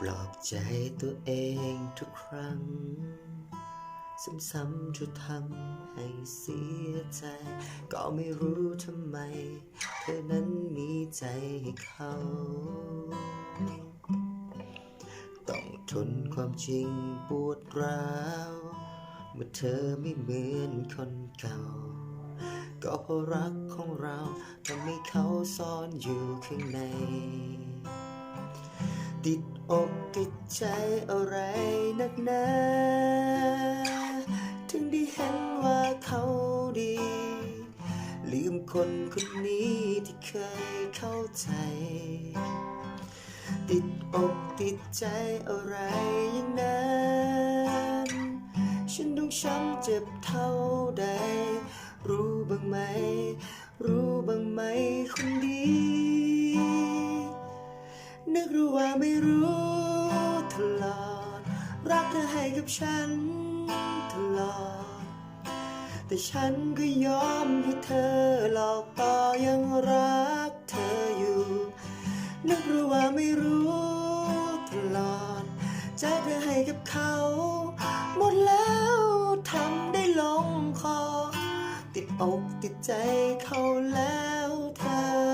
ปลอบใจตัวเองทุกครั้ง ซ้ำๆจะทำให้เสียใจ ก็ไม่รู้ทำไม เธอนั้นมีใจให้เขา ต้องทนความจริงปวดร้าว เมื่อเธอไม่เหมือนคนเก่า ก็เพราะรักของเราทำให้เขาซ่อนอยู่ข้างใน ติดอกติดใจอะไรนักหนาถึงได้เห็นว่าเขาดี ลืมคนคนนี้ที่เคยเข้าใจ ติดอกติดใจอะไรอย่างนั้นฉันต้องช้ำเจ็บเท่าใด รู้บ้างไหม รู้ นึกรู้ว่าไม่รู้ตลอด รักเธอให้กับฉันตลอด แต่ฉันก็ยอมให้เธอหลอกต่อยังรักเธออยู่ นึกรู้ว่าไม่รู้ตลอด ใจเธอให้กับเขา หมดแล้วทำได้ลงคอ ติดอกติดใจเขาแล้วเธอ